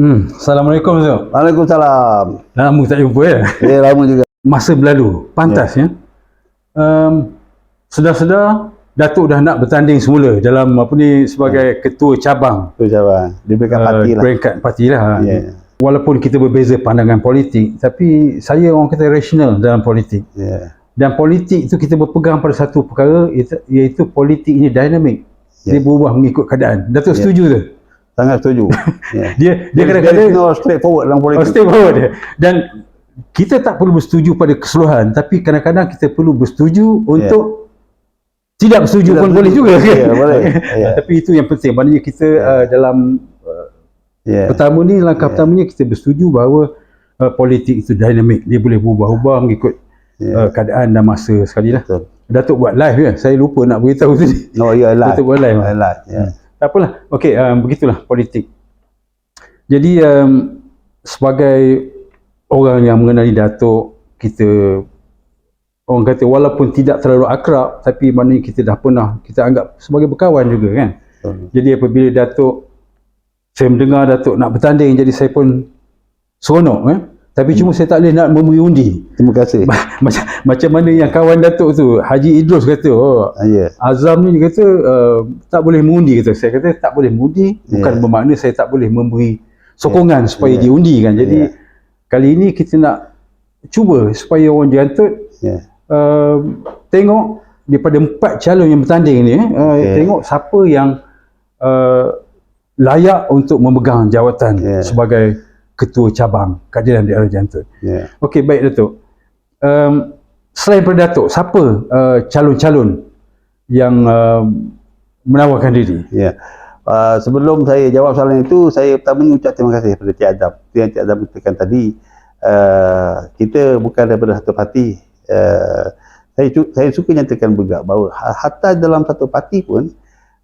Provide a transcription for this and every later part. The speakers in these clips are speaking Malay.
Hmm. Assalamualaikum Zul. Waalaikumsalam. Lama tak jumpa ya. Eh, lama juga. Masa berlalu, pantas ya. Um, sedar-sedar Datuk dah nak bertanding semula dalam apa ni sebagai ketua cabang Tu Jabang. Diberikan uh, parti lah. peringkat parti lah. Ya. Walaupun kita berbeza pandangan politik, tapi saya orang kata rasional dalam politik. Ya. Dan politik itu kita berpegang pada satu perkara iaitu, iaitu politik ini dinamik. Ya. Dia berubah mengikut keadaan. Datuk Ya. setuju tu? Sangat setuju. ya. Dia dia kadang-kadang no straight forward dalam Oh, politik. stay forward dia. Dan kita tak perlu bersetuju pada keseluruhan, tapi kadang-kadang kita perlu bersetuju untuk tidak bersetuju Tidak pun boleh juga. kan? Ya, boleh. Ya. tapi itu yang penting. Maknanya kita uh, dalam uh, Ya. pertama ni langkah Ya. pertamanya kita bersetuju bahawa uh, politik itu dinamik. Dia boleh berubah-ubah mengikut Ya. uh, keadaan dan masa sekali lah. Betul. Datuk buat live ya. Saya lupa nak beritahu tadi. No, ya lah. Datuk buat live. Lah. Ya. Tak apalah. Okey, um, begitulah politik. Jadi um, sebagai orang yang mengenali Datuk, kita orang kata walaupun tidak terlalu akrab tapi maknanya kita dah pernah kita anggap sebagai berkawan juga kan. Betul. Jadi apabila Datuk saya mendengar Datuk nak bertanding jadi saya pun seronok kan. Tapi cuma saya tak boleh nak memberi undi. Terima kasih. macam macam mana yang kawan Datuk tu Haji Idrus kata oh Ah, Ya. Azam ni dia kata uh, tak boleh mengundi kata. Saya kata tak boleh mengundi bukan Ya. bermakna saya tak boleh memberi sokongan supaya Ya. diundi kan. Jadi Ya. kali ini kita nak cuba supaya orang jantut Ya. uh, tengok daripada empat calon yang bertanding ni eh, uh, Okey. tengok siapa yang uh, layak untuk memegang jawatan Ya. sebagai ketua cabang keadilan daerah jantut. Ya. Okey baik Datuk. Um, selain daripada Datuk, siapa uh, calon-calon yang uh, menawarkan diri? Ya. Uh, sebelum saya jawab soalan itu, saya pertama ucap terima kasih kepada Cik Adam. Seperti yang Cik Adam katakan tadi, uh, kita bukan daripada satu parti. Uh, saya, saya suka nyatakan juga bahawa ha- hatta dalam satu parti pun,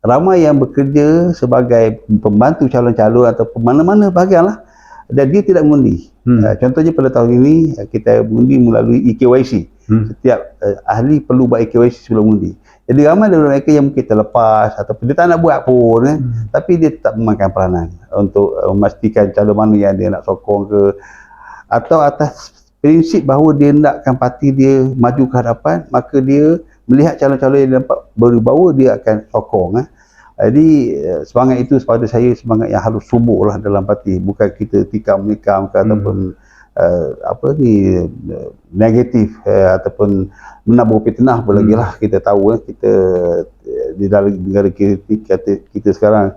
ramai yang bekerja sebagai pembantu calon-calon atau mana-mana bahagian lah, dan dia tidak mengundi. Hmm. Uh, contohnya pada tahun ini, uh, kita mengundi melalui EKYC Hmm. setiap uh, ahli perlu buat EKYC sebelum undi. Jadi ramai dari mereka yang mungkin terlepas ataupun dia tak nak buat pun eh, Hmm. tapi dia tetap memainkan peranan untuk uh, memastikan calon mana yang dia nak sokong ke atau atas prinsip bahawa dia nakkan parti dia maju ke hadapan maka dia melihat calon-calon yang dia nampak berbawa dia akan sokong eh. Jadi eh, semangat itu pada saya semangat yang harus subuh lah dalam parti. Bukan kita tikam menikam ke Hmm. ataupun uh, apa ni uh, negatif uh, ataupun menabur fitnah pun lagi lah. Kita tahu eh, kita di dalam negara kita, kita, kita sekarang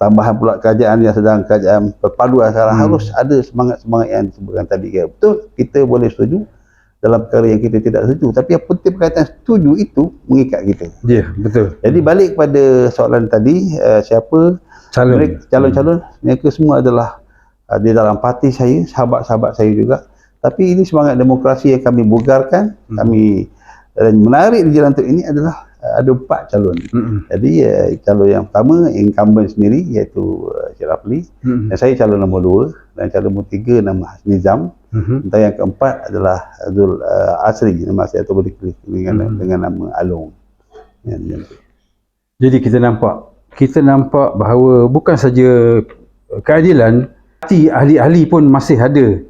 tambahan pula kerajaan yang sedang kerajaan perpaduan sekarang Hmm. harus ada semangat-semangat yang disebutkan tadi. Betul? Kita boleh setuju dalam perkara yang kita tidak setuju. Tapi yang penting perkataan setuju itu mengikat kita. Ya, yeah, betul. jadi balik kepada soalan tadi uh, siapa? Calon. mereka calon-calon. Mereka semua adalah uh, di dalam parti saya sahabat-sahabat saya juga. Tapi ini semangat demokrasi yang kami bugarkan. Hmm. kami dan menarik di jalan untuk ini adalah ada empat calon Hmm. jadi uh, calon yang pertama incumbent sendiri iaitu uh, Cik Rafli Hmm. dan saya calon nombor dua dan calon nombor tiga nama Nizam Hmm. dan yang keempat adalah Azul uh, Asri nama saya atau boleh dengan Hmm. dengan nama Along ya, ya. Jadi kita nampak kita nampak bahawa bukan saja keadilan parti ahli-ahli pun masih ada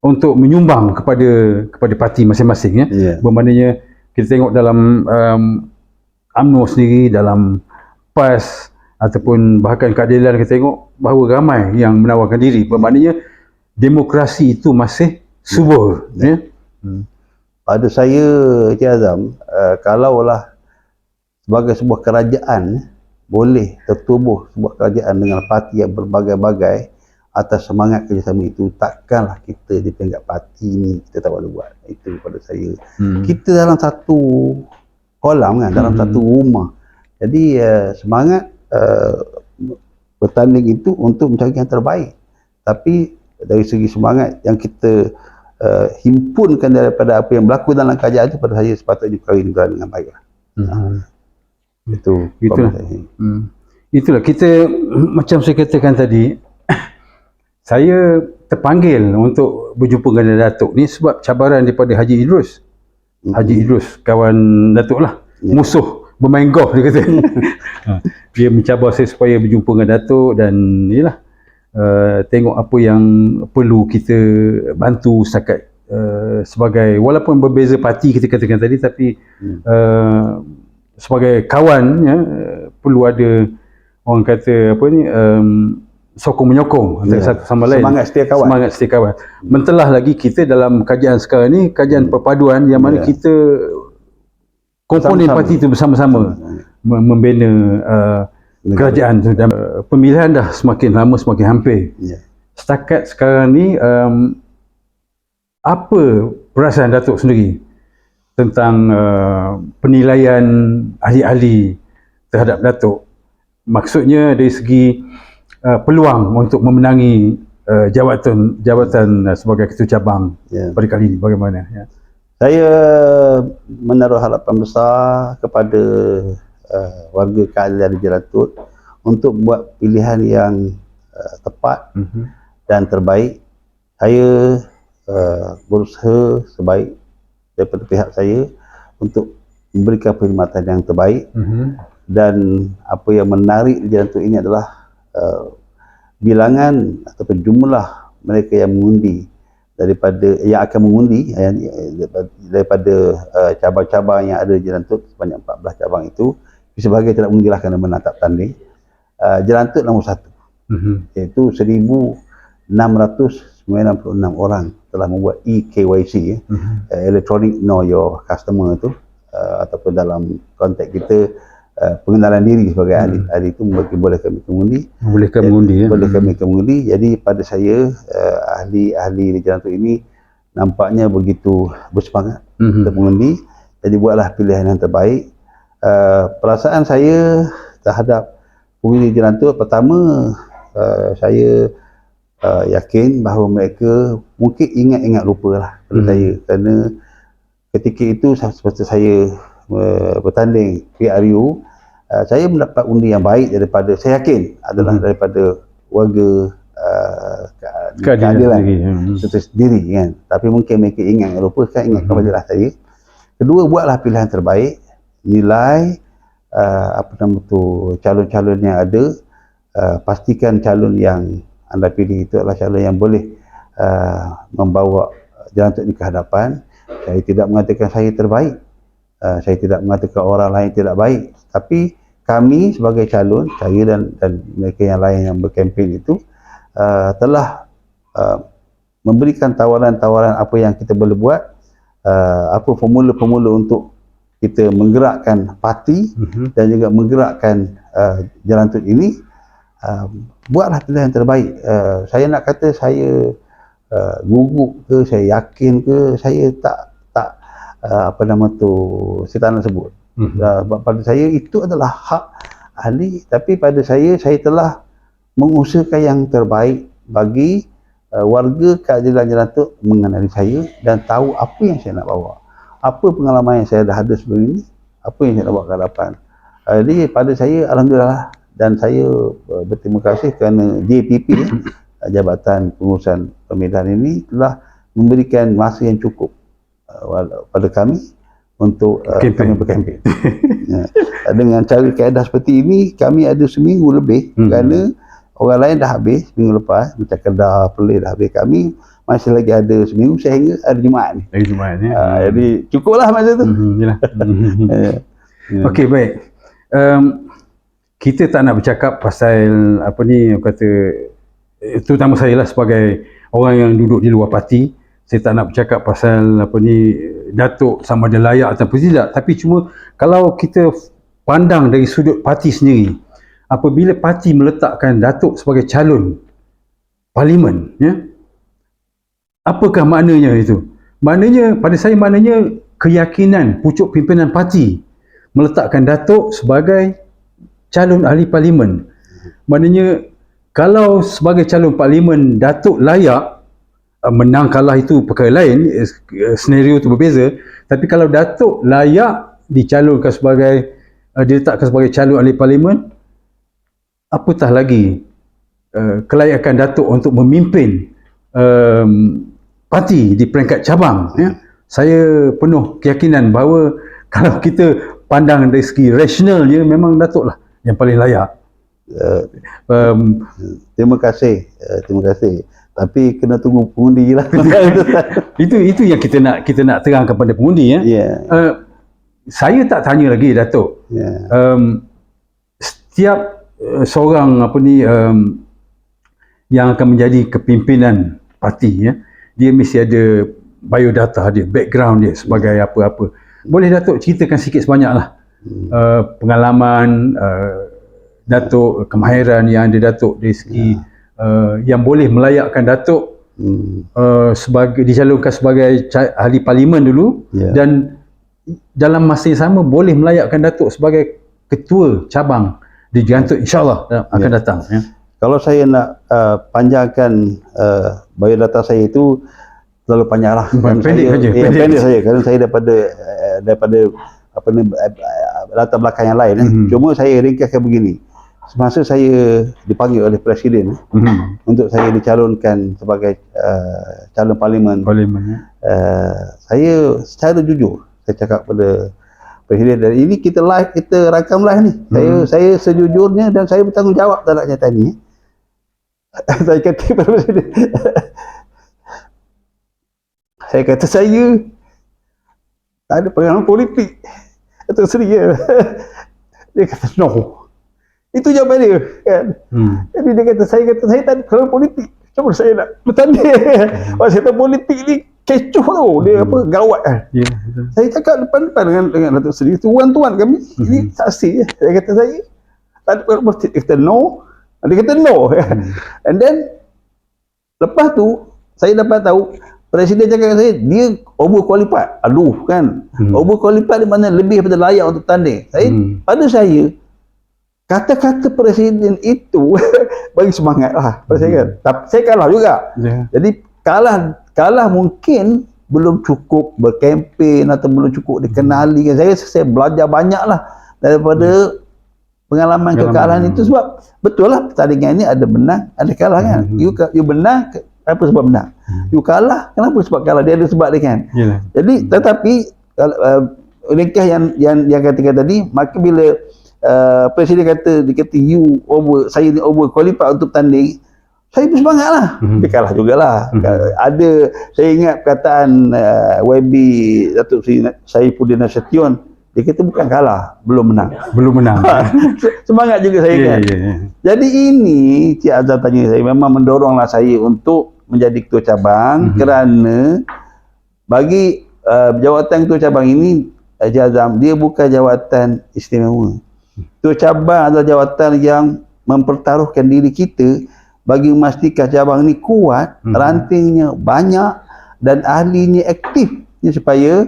untuk menyumbang kepada kepada parti masing-masing ya. Ya. Bermaknanya kita tengok dalam um, UMNO sendiri dalam PAS ataupun bahkan keadilan kita tengok bahawa ramai yang menawarkan diri. Bermaknanya demokrasi itu masih subur ya. pada saya Cik Azam uh, kalaulah sebagai sebuah kerajaan boleh tertubuh sebuah kerajaan dengan parti yang berbagai-bagai atas semangat kerjasama itu takkanlah kita di peringkat parti ni kita tak boleh buat itu pada saya Hmm. kita dalam satu kolam kan dalam Hmm. satu rumah jadi uh, semangat uh, bertanding itu untuk mencari yang terbaik tapi dari segi semangat yang kita uh, himpunkan daripada apa yang berlaku dalam kerajaan itu pada saya sepatutnya perkara ini berjalan dengan baik. Hmm. itu Itulah. Hmm. Itulah kita macam saya katakan tadi saya terpanggil untuk berjumpa dengan Datuk ni sebab cabaran daripada Haji Idrus. Haji Idrus kawan Datuk lah. Ya. Musuh bermain golf dia kata. Ha, dia mencabar saya supaya berjumpa dengan Datuk dan yalah uh, tengok apa yang perlu kita bantu setakat uh, sebagai walaupun berbeza parti kita katakan tadi tapi Hmm. uh, sebagai kawan ya uh, perlu ada orang kata apa ni um, sokong menyokong antara Ya. satu sama lain Semangat setia kawan. semangat setia kawan mentelah lagi kita dalam kajian sekarang ni kajian perpaduan yang mana Ya. kita komponen Bersama-sama. parti itu bersama-sama mem- membina uh, kerajaan tu dan uh, pemilihan dah semakin lama semakin hampir Ya. setakat sekarang ni um, apa perasaan Datuk sendiri tentang uh, penilaian ahli-ahli terhadap Datuk maksudnya dari segi uh, peluang untuk memenangi uh, jawatan jawatan uh, sebagai ketua cabang Ya. pada kali ini bagaimana ya Saya menaruh harapan besar kepada uh, warga keadilan Jeratut untuk buat pilihan yang uh, tepat mm-hmm. dan terbaik. Saya uh, berusaha sebaik daripada pihak saya untuk memberikan perkhidmatan yang terbaik Mm-hmm. dan apa yang menarik di Jeratut ini adalah uh, bilangan ataupun jumlah mereka yang mengundi daripada yang akan mengundi yang, daripada uh, cabang-cabang yang ada di Jelantut sebanyak 14 cabang itu sebagai tidak mengundilah kerana menang tak tanding uh, Jelantut nombor satu Mm-hmm. iaitu 1696 orang telah membuat EKYC ya, Mm-hmm. uh, Electronic Know Your Customer itu uh, ataupun dalam konteks kita uh, pengenalan diri sebagai ahli ahli itu bagi boleh kami mengundi bolehkan mengundi ya. boleh kami mengundi jadi pada saya uh, ahli-ahli di jalan tu ini nampaknya begitu bersemangat Mhm. untuk mengundi. Jadi buatlah pilihan yang terbaik. Uh, perasaan saya terhadap pemilih jalan tu pertama uh, saya uh, yakin bahawa mereka mungkin ingat-ingat lupa lah pada Mhm. saya. Kerana ketika itu seperti saya uh, bertanding PRU uh, saya mendapat undi yang baik daripada saya yakin adalah Mhm. daripada warga uh, ke- keadilan sendiri itu sendiri kan. Tapi mungkin mereka ingat lupa kan ingat Mhm. kembali lah saya. Kedua buatlah pilihan terbaik nilai uh, apa nama tu calon-calon yang ada. Uh, pastikan calon yang anda pilih itu adalah calon yang boleh uh, membawa jalan untuk ke hadapan. Saya tidak mengatakan saya terbaik. Uh, saya tidak mengatakan orang lain tidak baik. Tapi kami sebagai calon saya dan dan mereka yang lain yang berkempen itu uh, telah uh, memberikan tawaran-tawaran apa yang kita boleh buat uh, apa formula-formula untuk kita menggerakkan parti Mhm. dan juga menggerakkan uh, jalan tut ini. Uh, buatlah pilihan yang terbaik. Uh, saya nak kata saya uh, gugup ke saya yakin ke saya tak tak uh, apa nama tu saya tak nak sebut Mhm. uh, pada saya itu adalah hak ahli tapi pada saya saya telah mengusahakan yang terbaik bagi uh, warga keadilan jalan tu mengenali saya dan tahu apa yang saya nak bawa. Apa pengalaman yang saya dah ada sebelum ini apa yang saya nak bawa ke hadapan. Uh, jadi pada saya Alhamdulillah dan saya uh, berterima kasih kerana JPP uh, Jabatan Pengurusan Pemilihan ini telah memberikan masa yang cukup uh, pada kami untuk uh, kami berkempen ya. dengan cara kaedah seperti ini kami ada seminggu lebih Hmm. kerana orang lain dah habis minggu lepas macam Kedah, Perlis dah habis kami masih lagi ada seminggu sehingga hari Jumaat ni Hari Jumaat ya. uh, jadi cukuplah masa tu Mhm, yalah. Mhm. Ya. Ya. Okey baik. Um, kita tak nak bercakap pasal apa ni kata eh, terutama saya lah sebagai orang yang duduk di luar parti saya tak nak bercakap pasal apa ni Datuk sama ada layak ataupun tidak tapi cuma kalau kita pandang dari sudut parti sendiri apabila parti meletakkan Datuk sebagai calon parlimen ya apakah maknanya itu maknanya pada saya maknanya keyakinan pucuk pimpinan parti meletakkan Datuk sebagai calon ahli parlimen. Maknanya kalau sebagai calon parlimen Datuk layak menang kalah itu perkara lain, eh, senario itu berbeza, tapi kalau Datuk layak dicalonkan sebagai uh, diletakkan sebagai calon ahli parlimen, apatah lagi uh, kelayakan Datuk untuk memimpin um, parti di peringkat cabang ya. Saya penuh keyakinan bahawa kalau kita pandang dari segi rasionalnya memang Datuk lah yang paling layak Uh, Um, terima kasih. Uh, terima kasih. Tapi kena tunggu pengundi lah. itu itu yang kita nak kita nak terang kepada pengundi ya. Ya. Uh, saya tak tanya lagi Datuk. Ya. Um, setiap uh, seorang apa ni um, yang akan menjadi kepimpinan parti ya, dia mesti ada biodata dia, background dia sebagai apa-apa. Boleh Datuk ceritakan sikit sebanyak lah uh, pengalaman uh, Datuk, kemahiran yang ada Datuk dari segi uh, yang boleh melayakkan Datuk Hmm. uh, sebagai dicalonkan sebagai ahli parlimen dulu Ya. dan dalam masa yang sama boleh melayakkan Datuk sebagai ketua cabang di Gigantuk insyaAllah uh, akan Ya. datang ya. Kalau saya nak uh, panjangkan uh, biodata saya itu terlalu panjang lah. Hmm, Kerana pendek saya, saja, Ya, pendek. pendek. saja. Kerana saya daripada uh, daripada apa ni latar belakang yang lain. eh. Mhm. Cuma saya ringkaskan begini. Semasa saya dipanggil oleh Presiden eh, Hmm. untuk saya dicalonkan sebagai uh, calon parlimen, Parlimen ya. uh, saya secara jujur saya cakap pada Presiden dan ini kita live kita rakam live ni. Saya saya sejujurnya dan saya bertanggungjawab terhadap kenyataan ini. saya kata kepada Presiden. saya kata saya tak ada pengalaman politik. Itu serius. dia kata no. Itu jawapan dia kan. Hmm. Jadi dia kata, saya kata, saya tak ada politik. Cuma saya nak bertanding. Pasal saya tahu politik ni kecoh tu. Dia apa, gawat kan. Betul. Saya cakap depan-depan dengan, dengan Datuk Seri. Tuan-tuan kami, ini saksi. Saya kata, saya tak ada politik. Dia kata, no. Dia kata, no. And then, lepas tu, saya dapat tahu, Presiden cakap dengan saya, dia overqualified. Aduh kan. Hmm. Overqualified di mana lebih daripada layak untuk tanding. Saya, Hmm. pada saya, kata-kata Presiden itu bagi semangat lah. Pada saya kan. Tapi saya kalah juga. Ya. Jadi kalah kalah mungkin belum cukup berkempen atau belum cukup dikenali. Saya saya belajar banyak lah daripada pengalaman Pengalaman. kekalahan itu sebab betul lah pertandingan ini ada menang, ada kalah kan. Hmm. You you menang ke- apa sebab menang? You kalah kenapa sebab kalah? Dia ada sebab dia kan. Yalah. Jadi tetapi uh, ringkas yang yang yang katakan tadi maka bila uh, presiden kata dia kata you over saya ni over qualified untuk tanding saya bersemangat lah. Mhm. Dia kalah jugalah. Mhm. Ada, saya ingat perkataan uh, YB Datuk Seri Saifuddin Nasution, dia kata bukan kalah, belum menang. Belum menang. Semangat juga saya Ya, kan. ya, ya. Jadi ini Cik Azhar tanya saya memang mendoronglah saya untuk menjadi ketua cabang Mhm. kerana bagi uh, jawatan ketua cabang ini Cik Azham dia bukan jawatan istimewa. Ketua cabang adalah jawatan yang mempertaruhkan diri kita bagi memastikan cabang ini kuat, Mhm. rantingnya banyak dan ahlinya aktif ya, supaya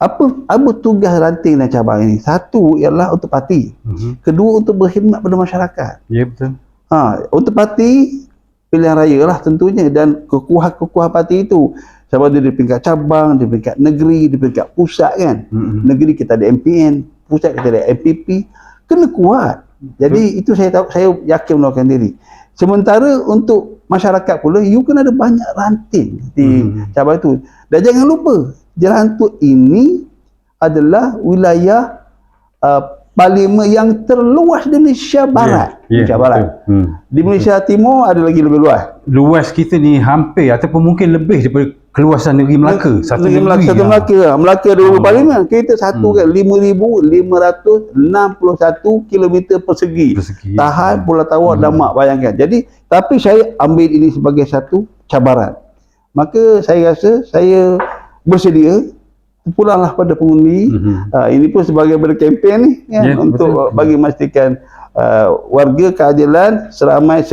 apa apa tugas ranting dan cabang ini? Satu ialah untuk parti. Mhm. Kedua untuk berkhidmat pada masyarakat. Ya betul. Ha, untuk parti pilihan raya lah tentunya dan kekuatan-kekuatan parti itu sama ada di peringkat cabang, di peringkat negeri, di peringkat pusat kan. Mhm. Negeri kita ada MPN, pusat kita ada MPP, kena kuat. Jadi itu saya tahu saya yakin melakukan diri. Sementara untuk masyarakat pula you kena ada banyak ranting di Hmm. cabang itu. Dan jangan lupa jalan tu ini adalah wilayah uh, parlimen yang terluas di Malaysia Barat. Ya, ya, Malaysia Barat. betul. Hmm. Di Malaysia Timur ada lagi lebih luas. Luas kita ni hampir ataupun mungkin lebih daripada keluasan negeri Melaka. Satu negeri. Melaka, satu. Melaka. Melaka ada berapa Oh. parlimen? Kita satu Hmm. kan 5561 kilometer persegi. Persegi. Tahan Pulau Tawar Hmm. Damak bayangkan. Jadi tapi saya ambil ini sebagai satu cabaran. Maka saya rasa saya bersedia pulanglah pada pengundi. Mhm. Uh, ini pun sebagai berkempen ni kan, Ya, untuk betul. bagi memastikan uh, warga keadilan seramai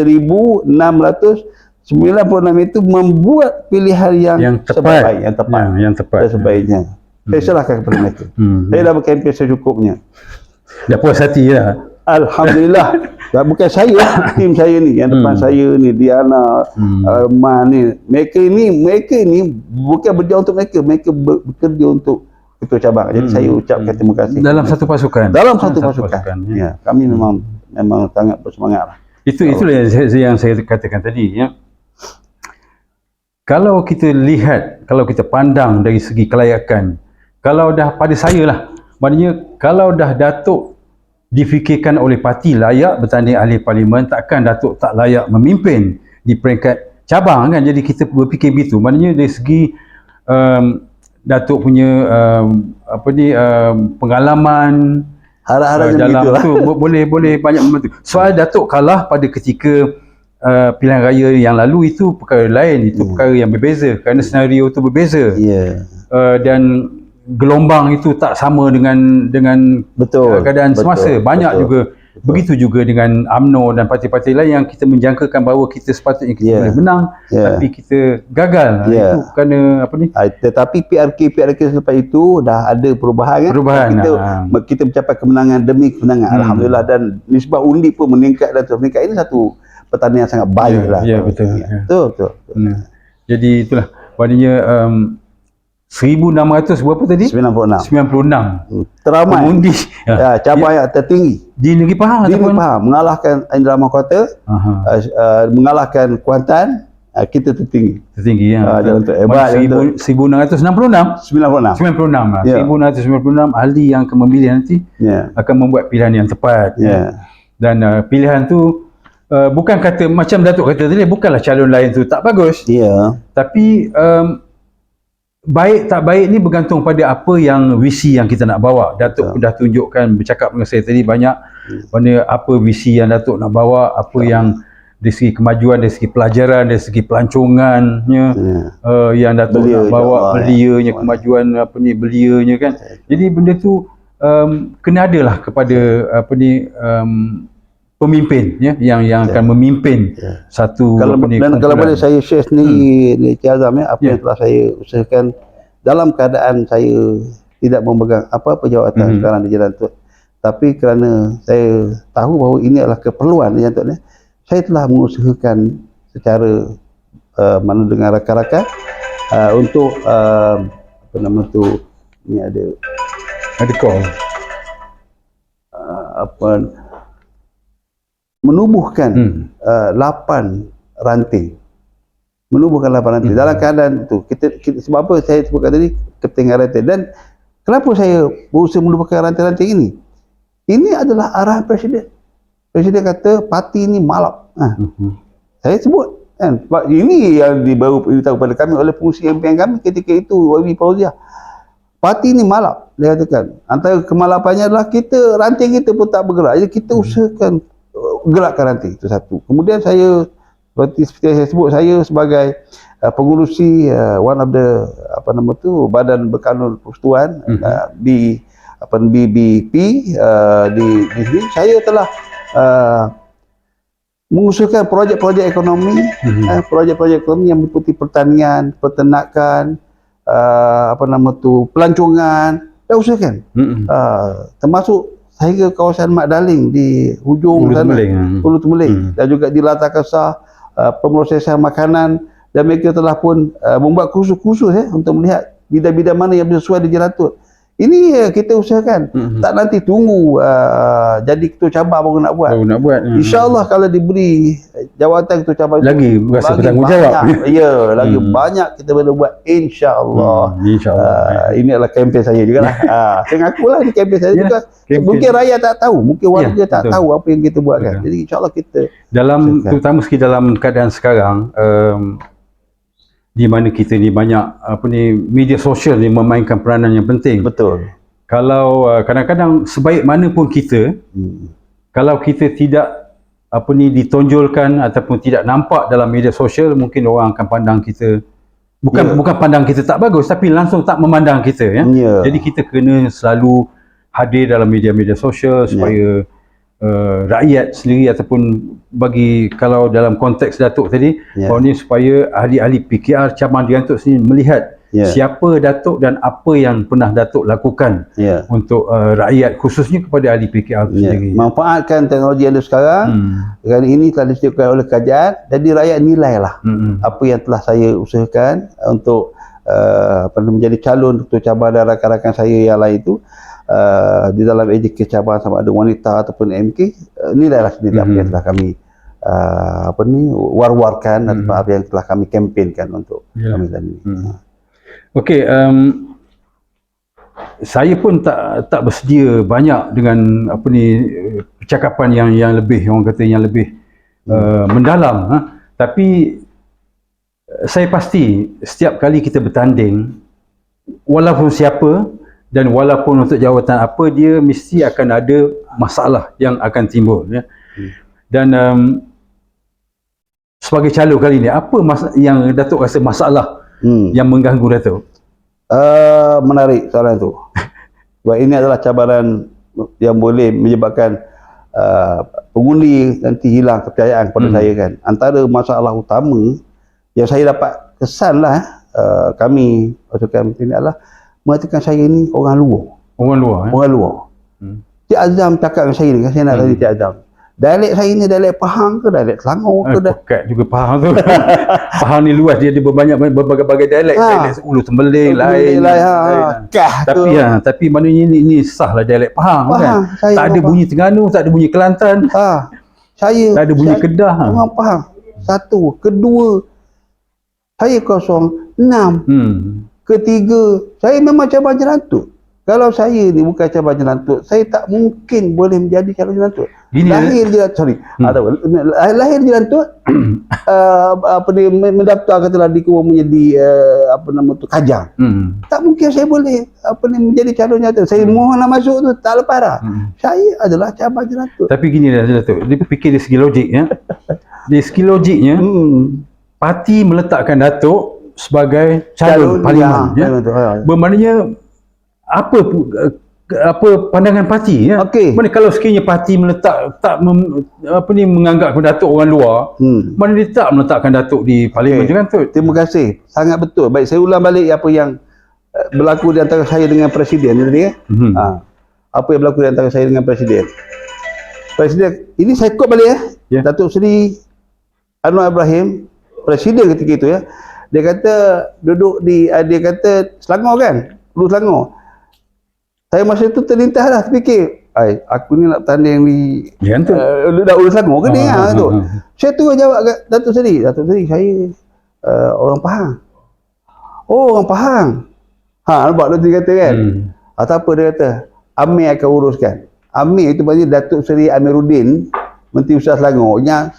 1696 itu membuat pilihan yang, Yang tepat. sebaik, yang tepat Ya, yang tepat. dan sebaiknya. Saya serahkan kepada mereka. Hmm. Saya dah berkempen secukupnya. Dah puas hati lah. Alhamdulillah. Dan bukan saya, tim saya ni yang depan Hmm. saya ni Diana, Hmm. uh, Man ni. Mereka ini mereka ini bukan berjuang untuk mereka, mereka bekerja untuk ketua cabang. Jadi Hmm. saya ucapkan terima kasih. Dalam satu pasukan. dalam satu pasukan. ya. Ya, kami memang memang sangat bersemangat lah. Itu itulah yang saya, yang saya katakan tadi ya. Kalau kita lihat, kalau kita pandang dari segi kelayakan, kalau dah pada saya lah, maknanya kalau dah Datuk difikirkan oleh parti layak bertanding ahli parlimen takkan Datuk tak layak memimpin di peringkat cabang kan? Jadi kita berfikir begitu. Maknanya dari segi um, Datuk punya um, apa ni um, pengalaman Harap-harap uh, dalam itu lah. tu bo- boleh boleh banyak membantu. Soal Datuk kalah pada ketika uh, pilihan raya yang lalu itu perkara lain itu Hmm. perkara yang berbeza kerana senario itu berbeza Ya, uh, dan gelombang itu tak sama dengan dengan betul. uh, keadaan betul, semasa banyak betul. juga begitu juga dengan AMNO dan parti-parti lain yang kita menjangkakan bahawa kita sepatutnya kita Ya. boleh menang Ya. tapi kita gagal Ya. itu kerana apa ni Ah, tetapi PRK PRK selepas itu dah ada perubahan kan Perubahan, kita ah. kita mencapai kemenangan demi kemenangan Hmm. alhamdulillah dan nisbah undi pun meningkat dan terus meningkat ini satu pertandingan yang sangat baik Ya, lah ya, betul, ya. betul betul Hmm. Jadi itulah. Maknanya um, 1600 berapa tadi? 96 96 Hmm. teramai. Pengundi. Ya, cabang yang tertinggi. Di negeri Pahang dia ataupun? faham mengalahkan Indra Mahkota Aha, uh, uh, mengalahkan Kuantan. Uh, kita tertinggi. Tertinggi ya. Ah, jangan tu. Hebat, Maknanya 1000 1666 96 96 lah. Ya. 1696 ahli yang akan memilih nanti ya. akan membuat pilihan yang tepat. ya. Dan uh, pilihan tu uh, bukan kata macam Datuk kata tadi bukanlah calon lain tu tak bagus. Ya. Tapi um, baik tak baik ni bergantung pada apa yang visi yang kita nak bawa. Datuk pun dah tunjukkan bercakap dengan saya tadi banyak mana apa visi yang Datuk nak bawa, apa yang dari segi kemajuan, dari segi pelajaran, dari segi pelancongannya ya. uh, yang Datuk Belia, nak bawa insyaAllah, belianya kemajuan apa ni belianya kan. Jadi benda tu um, kena adalah kepada apa ni um, pemimpin ya yang yang akan memimpin Ya. satu kalau ni dan kalau kumpulan. boleh saya share sendiri hmm. Encik Azam ya apa Ya. yang telah saya usahakan dalam keadaan saya tidak memegang apa-apa jawatan Mhm. sekarang di Jalan Tut tapi kerana saya tahu bahawa ini adalah keperluan di Jalan Tut ni saya telah mengusahakan secara uh, mana dengan rakan-rakan uh, untuk uh, apa nama tu ni ada ada call. uh, apa menubuhkan Hmm. uh, lapan ranting. Menubuhkan lapan ranting. Hmm. dalam keadaan itu kita, kita sebab apa saya sebutkan tadi kepentingan ranting. Dan kenapa saya berusaha menubuhkan ranting-ranting ini? Ini adalah arahan presiden. Presiden kata parti ini malap. Ha, Mhm. saya sebut kan? Sebab ini yang dibaru beritahu kepada kami oleh fungsi MPN kami ketika itu Wabi Fauziah. Parti ini malap dia katakan. Antara kemalapannya adalah kita ranting kita pun tak bergerak. Jadi kita usahakan uh, gerakkan ranting itu satu kemudian saya seperti seperti saya sebut saya sebagai uh, pengurusi uh, one of the apa nama tu badan berkanun persekutuan Mhm. uh, B apa BBP uh, di di sini saya telah uh, mengusulkan projek-projek ekonomi Mhm. eh, projek-projek ekonomi yang meliputi pertanian, peternakan, uh, apa nama tu, pelancongan, dah usahakan. Mhm. Uh, termasuk sehingga kawasan Mak Daling di hujung Ulu sana, Temeling, hmm. Hulu Temeling Hmm. dan juga di Latar Kesah uh, pemrosesan makanan dan mereka telah pun uh, membuat kursus-kursus eh, untuk melihat bidang-bidang mana yang sesuai di Jalan Tut. Ini uh, kita usahakan. Mhm. Tak nanti tunggu uh, jadi ketua cabang baru nak buat. Baru nak buat. hmm. InsyaAllah kalau diberi jawatan ketua cabang itu lagi rasa lagi bertanggungjawab. Ya, lagi Hmm. banyak kita boleh buat insya-Allah. Hmm, InsyaAllah. Uh, ini adalah kempen saya juga lah. uh, saya ngaku lah ini kempen saya Ya, juga. kempen. Mungkin rakyat tak tahu, mungkin warga Ya, tak betul. tahu apa yang kita buat kan. Betul. Jadi insya-Allah kita dalam Silakan. terutama sekali dalam keadaan sekarang um, di mana kita ni banyak apa ni media sosial ni memainkan peranan yang penting. betul. Kalau uh, kadang-kadang sebaik mana pun kita Hmm. kalau kita tidak apa ni ditonjolkan ataupun tidak nampak dalam media sosial mungkin orang akan pandang kita bukan Ya. bukan pandang kita tak bagus tapi langsung tak memandang kita ya. Ya. Jadi kita kena selalu hadir dalam media-media sosial supaya uh, rakyat sendiri ataupun bagi kalau dalam konteks Datuk tadi Ya. bahawa ni supaya ahli-ahli PKR cabang Diantuk sini melihat Ya. siapa Datuk dan apa yang pernah Datuk lakukan Ya. untuk uh, rakyat khususnya kepada ahli PKR Ya. sendiri. Manfaatkan teknologi yang ada sekarang. Hmm. Kerana ini telah disediakan oleh kerajaan. Jadi rakyat nilailah Hmm. apa yang telah saya usahakan untuk uh, menjadi calon ketua cabang dan rakan-rakan saya yang lain itu uh, di dalam AJK cabang sama ada wanita ataupun MK uh, nilailah sendiri apa Mhm. yang telah kami uh, apa ni war-warkan Mhm. atau apa yang telah kami kempenkan untuk Ya. kami dan ini. Hmm. Okey, um, saya pun tak tak bersedia banyak dengan apa ni eh, percakapan yang yang lebih orang kata yang lebih uh, mendalam ha? tapi eh, saya pasti setiap kali kita bertanding walaupun siapa dan walaupun untuk jawatan apa dia mesti akan ada masalah yang akan timbul ya. Dan um, sebagai calon kali ni apa mas- yang Datuk rasa masalah Hmm. yang mengganggu Datuk? Uh, menarik soalan tu. Sebab ini adalah cabaran yang boleh menyebabkan uh, pengundi nanti hilang kepercayaan kepada Hmm. saya kan. Antara masalah utama yang saya dapat kesan lah uh, kami pasukan ini adalah mengatakan saya ni orang luar. Orang luar eh? Orang luar. Hmm. Cik Azam cakap dengan saya ni, kan saya nak tanya Cik Azam. Dialek saya ni dialek Pahang ke dialek Selangor ke Eh, dah? pekat juga Pahang tu. Pahang ni luas dia ada berbanyak berbagai-bagai dialek. Ha. Dialek Ulu Tembeling lain. Lain, ha, lain. tu. Tapi ha, tapi maknanya ni, ni sah lah dialek Pahang, kan. Pahang, saya Tak ada bunyi Terengganu, tak ada bunyi Kelantan, Ha, saya tak ada bunyi saya, Kedah. Orang faham. Satu, kedua, saya kosong enam. Hmm. Ketiga, saya memang cabar jerantut. Kalau saya ni bukan cabar jerantut, saya tak mungkin boleh menjadi calon jerantut. Gini lahir je sorry. Hmm. Ada lahir jerantut uh, apa ni mendaftar katalah di Kuala menjadi uh, apa nama tu kajang. Hmm. Tak mungkin saya boleh apa ni menjadi calon jerantut. Saya mohon nak masuk tu tak lepas dah. Hmm. Saya adalah cabar jerantut. Tapi gini dah Datuk, dia fikir dari segi logik ya. Dari segi logiknya, Hmm. parti meletakkan Datuk sebagai calon, parlimen ya. tu, ha. Bermaknanya apa eh, apa pandangan parti ya. Okey. Mana kalau sekiranya parti meletak tak mem, apa ni menganggap Datuk orang luar, Hmm. mana dia tak meletakkan Datuk di parlimen okay. kan tu. Terima kasih. Sangat betul. Baik, saya ulang balik apa yang uh, berlaku di antara saya dengan presiden ni tadi ya. Hmm. Ha. Apa yang berlaku di antara saya dengan presiden. Presiden, ini saya quote balik ya. Ya. Datuk Seri Anwar Ibrahim, presiden ketika itu ya. Dia kata duduk di uh, dia kata Selangor kan? Hulu Selangor. Saya masa itu terlintas lah terfikir, ai aku ni nak tanding di Ya uh, dah Hulu Selangor ke ni Ah, ha, tu. ah. Saya tu jawab kat Datuk Seri, Datuk Seri saya uh, orang Pahang. Oh, orang Pahang. Ha, nampak tu dia kata kan? Hmm. Atau apa dia kata? Amir akan uruskan. Amir itu maknanya Datuk Seri Amiruddin, Menteri Besar Selangor. Yang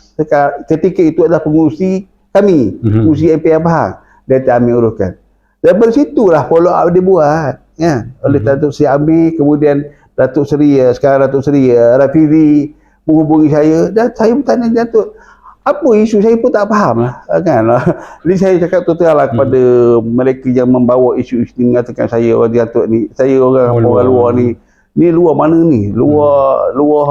ketika itu adalah pengurusi kami, Mhm. pengurusi MPR Pahang. Dia kata Amir uruskan. Daripada situlah follow up dia buat. Ya, oleh Datuk Seri Amir, kemudian Datuk Seri, eh, sekarang Datuk Seri eh, Rafizi menghubungi saya dan saya bertanya Datuk, apa isu saya pun tak faham lah kan jadi saya cakap terang lah kepada mereka yang membawa isu-isu ni mengatakan saya orang Datuk ni saya orang Orang orang, luar. luar. ni ni luar mana ni luar luar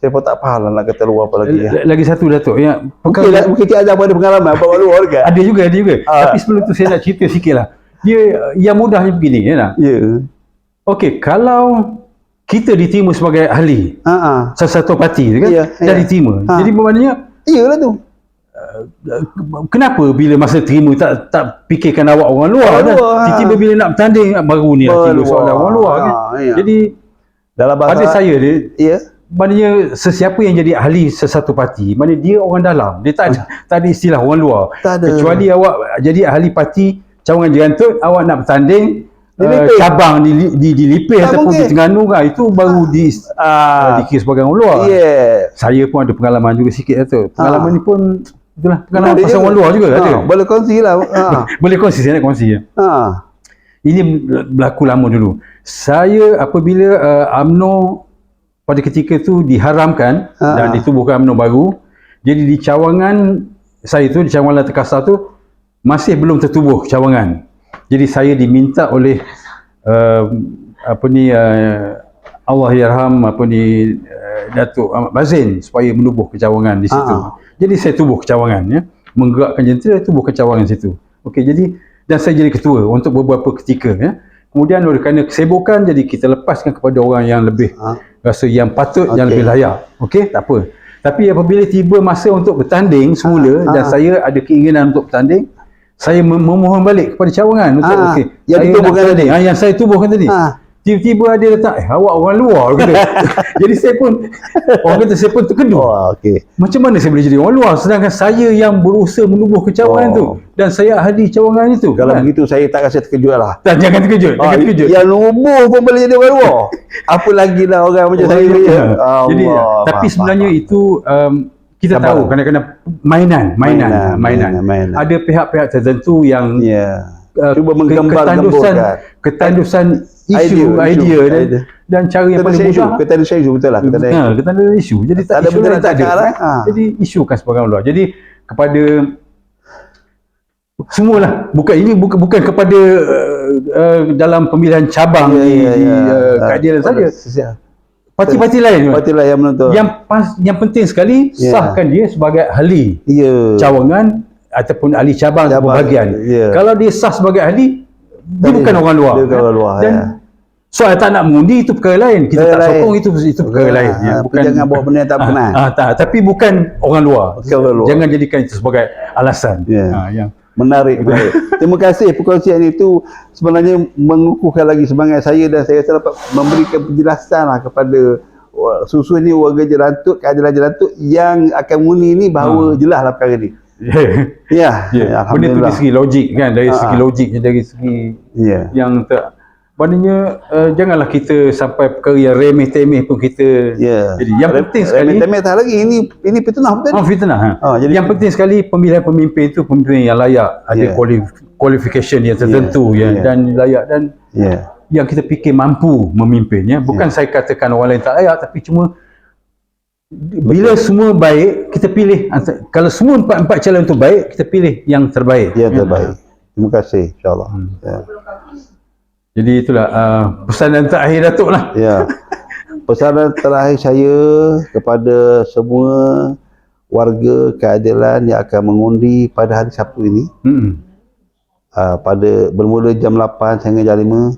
saya pun tak faham lah nak kata luar apa lagi ya. Lagi satu Datuk yang Mungkin, lah, mungkin Cik pun ada pengalaman bawa luar juga. ada juga ada juga. Ah. Tapi sebelum tu saya nak cerita sikit lah. Dia yang mudahnya begini ya nak. Ya. Okey, kalau kita diterima sebagai ahli Ha ah. salah satu parti kan Ya, dah ya. diterima. Ha. Jadi bermaknanya Iyalah tu. kenapa bila masa terima tak tak fikirkan awak orang luar kan? ha. Tiba-tiba bila nak bertanding baru ni lah Berluar. soalan orang luar kan. Ha, ya. Jadi Dalam bahasa pada saya dia Ya. Maknanya sesiapa yang jadi ahli sesuatu parti mana dia orang dalam dia tak ada, tak ada istilah orang luar Tak ada. kecuali awak jadi ahli parti cawangan jerantut awak nak bertanding uh, cabang di, di, dilipih Tak ataupun mungkin. di Terengganu kan itu baru di uh, Ah. dikira sebagai orang luar Ya. saya pun ada pengalaman juga sikit tu pengalaman Ha. ni pun itulah pengalaman Ada pasal juga. orang luar juga Ha, ada Boleh kongsi lah. Ha. boleh kongsi saya nak kongsi ha. ini berlaku lama dulu. Saya apabila uh, AMNO pada ketika itu diharamkan Ha. dan ditubuhkan AMNO baru, jadi di cawangan saya tu di cawangan Terkasar tu masih belum tertubuh cawangan. Jadi saya diminta oleh uh, apa ni uh, Allah yarham apa ni uh, Datuk Ahmad Bazin supaya menubuh kecawangan di situ. Ha. Jadi saya tubuh kecawangan ya. Menggerakkan jentera tubuh kecawangan situ. Okey jadi dan saya jadi ketua untuk beberapa ketika ya. Kemudian oleh kerana kesibukan jadi kita lepaskan kepada orang yang lebih Ha. Rasa yang patut yang Okey. lebih layak. Okey tak apa. Tapi apabila tiba masa untuk bertanding semula Ha, dan ha. saya ada keinginan untuk bertanding saya mem- memohon balik kepada cawangan untuk Ha, okey yang saya ditubuhkan bertanding. Ha, yang saya tubuhkan tadi. Ha. Tiba-tiba ada letak, eh awak orang luar kata. Jadi saya pun, orang kata saya pun terkejut. Oh, okey. Macam mana saya boleh jadi orang luar sedangkan saya yang berusaha menubuh kecawangan Oh. tu dan saya ahli cawangan itu. Kalau kan? begitu saya tak rasa terkejut lah. Tak, jangan terkejut, Ah, jangan terkejut. yang nubuh pun boleh jadi orang luar. Apa lagi lah orang macam saya. Ya. Allah, Jadi tapi faham, sebenarnya faham. itu um, kita Sabar. tahu kadang-kadang mainan, mainan, Mainan, mainan. mainan, mainan. Ada pihak-pihak tertentu yang Ya. Uh, Cuba menggambar-gemburkan. ketandusan ketandusan isu, Idea, idea, isu, dan, idea. dan cara yang paling isu, mudah kita ada isu betul lah. Kita ada Ha, isu. isu. Jadi tak, Tak ada isu lain tak ada. lah. kan? Ha. Jadi isukan sebagai luar. Jadi kepada semualah bukan ini bukan bukan kepada uh, uh, dalam pemilihan cabang Ya, di, ya, di ya. uh, keadilan saja. Parti-parti lain. Parti lah yang menentu. Yang pas yang penting sekali Ya. sahkan dia sebagai ahli Ya. cawangan ataupun ahli cabang, Cabang, cabang bahagian. ya. Kalau dia sah sebagai ahli dia Dia- bukan orang luar. dia bukan orang luar, Dan ya. soal tak nak mengundi itu perkara lain. Kita Perkara tak lain. sokong itu itu perkara Ah, lain. Ya, tapi jangan bawa benda yang tak berkenan. Ah, ah, tak, tapi bukan orang luar. Bukan orang luar. Jangan jadikan itu sebagai alasan. Ya. Ah, yang Menarik, menarik. Terima kasih perkongsian itu sebenarnya mengukuhkan lagi semangat saya dan saya rasa dapat memberikan penjelasan lah kepada wah, susunya warga Jerantut, keadilan Jerantut yang akan muni ni bahawa jelas lah perkara ni. Ya. Ya, ya. Benda tu dari segi logik kan, dari segi Ah. logiknya dari segi Ya. yang tak maknanya uh, janganlah kita sampai perkara yang remeh-temeh pun kita Ya. jadi yang penting sekali Remeh tak lagi ini ini fitnah betul. Oh fitnah. Ha? Ah, jadi- yang penting sekali pemilihan pemimpin itu pemimpin yang layak, ada Ya. quali- qualification yang tertentu Ya, ya, ya. dan layak dan Ya. yang kita fikir mampu memimpin ya. Bukan saya katakan orang lain tak layak tapi cuma bila semua baik kita pilih kalau semua empat-empat calon itu baik kita pilih yang terbaik. Ya terbaik. Terima kasih insya-Allah. Hmm. Ya. Jadi itulah uh, pesanan terakhir Datuk lah. Ya. Pesanan terakhir saya kepada semua warga keadilan yang akan mengundi pada hari Sabtu ini Hmm. uh, pada bermula jam 8 sehingga jam 5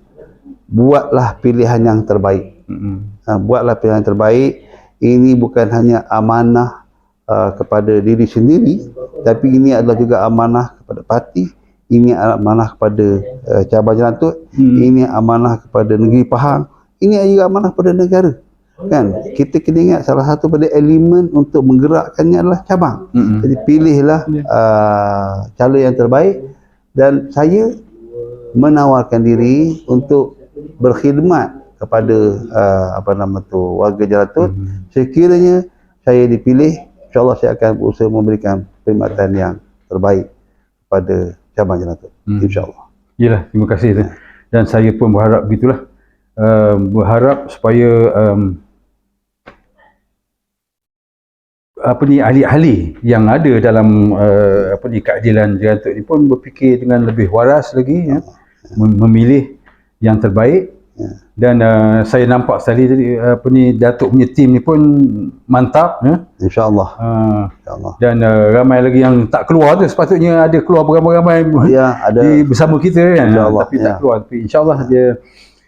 buatlah pilihan yang terbaik. Hmm. Uh, buatlah pilihan yang terbaik. Ini bukan hanya amanah uh, kepada diri sendiri tapi ini adalah juga amanah kepada parti, ini amanah kepada uh, cabang Jelantut, Hmm. ini amanah kepada negeri Pahang, ini juga amanah kepada negara. Kan? Kita kena ingat salah satu pada elemen untuk menggerakkannya adalah cabang. Hmm. Jadi pilihlah uh, calon yang terbaik dan saya menawarkan diri untuk berkhidmat kepada uh, apa nama tu warga Jalatut. Hmm. Sekiranya saya dipilih, insyaallah saya akan berusaha memberikan perkhidmatan yang terbaik kepada cabang Jalatut. Hmm. Insyaallah. Yalah, terima kasih tu. Dan saya pun berharap begitulah. Um, berharap supaya um, apa ni ahli-ahli yang ada dalam uh, apa ni keadilan jantung ni pun berfikir dengan lebih waras lagi ya, mem- memilih yang terbaik Ya. Dan uh, saya nampak tadi tadi apa ni Datuk punya tim ni pun mantap ya. Insyaallah. Uh, Insyaallah. dan uh, ramai lagi yang tak keluar tu sepatutnya ada keluar beramai-ramai Ya, ada di bersama kita kan InsyaAllah, tapi ya. tak keluar tapi insyaallah dia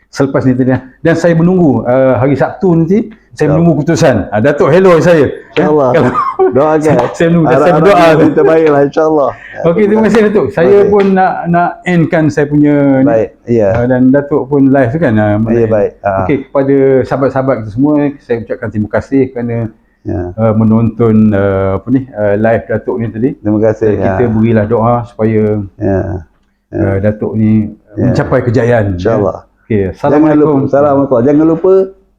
selepas ni tadi dan saya menunggu uh, hari Sabtu nanti saya menunggu keputusan uh, Datuk hello saya InsyaAllah. Kalau- Doakan. saya dan saya Harap-harap berdoa yang terbaiklah insyaallah. Okey terima kasih Datuk saya Okey. pun nak nak endkan saya punya ni. Baik. Ya. Uh, dan Datuk pun live tu kan uh, Ya baik. Ah. Okey kepada sahabat-sahabat kita semua saya ucapkan terima kasih kerana Ya. uh, menonton uh, apa ni uh, live Datuk ni tadi Terima kasih. dan kita berilah doa supaya Ya. uh, Datuk ni Ya. mencapai kejayaan Insyaallah. Okey, Jangan lupa, Assalamualaikum. Assalamualaikum. Jangan lupa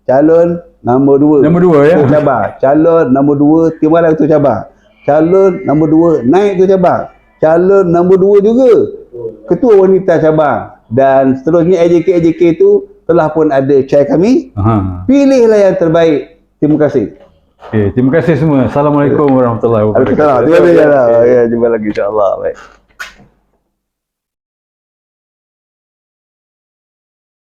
calon nombor dua. Nombor dua ya. Cabang. Calon nombor dua timbalan ketua cabang. Calon nombor dua naik ketua cabang. Calon nombor dua juga ketua wanita cabang. Dan seterusnya AJK-AJK itu telah pun ada chair kami. Aha. Pilihlah yang terbaik. Terima kasih. Okey, terima kasih semua. Assalamualaikum warahmatullahi wabarakatuh. Terima kasih. Ya, jumpa lagi insyaAllah. Baik.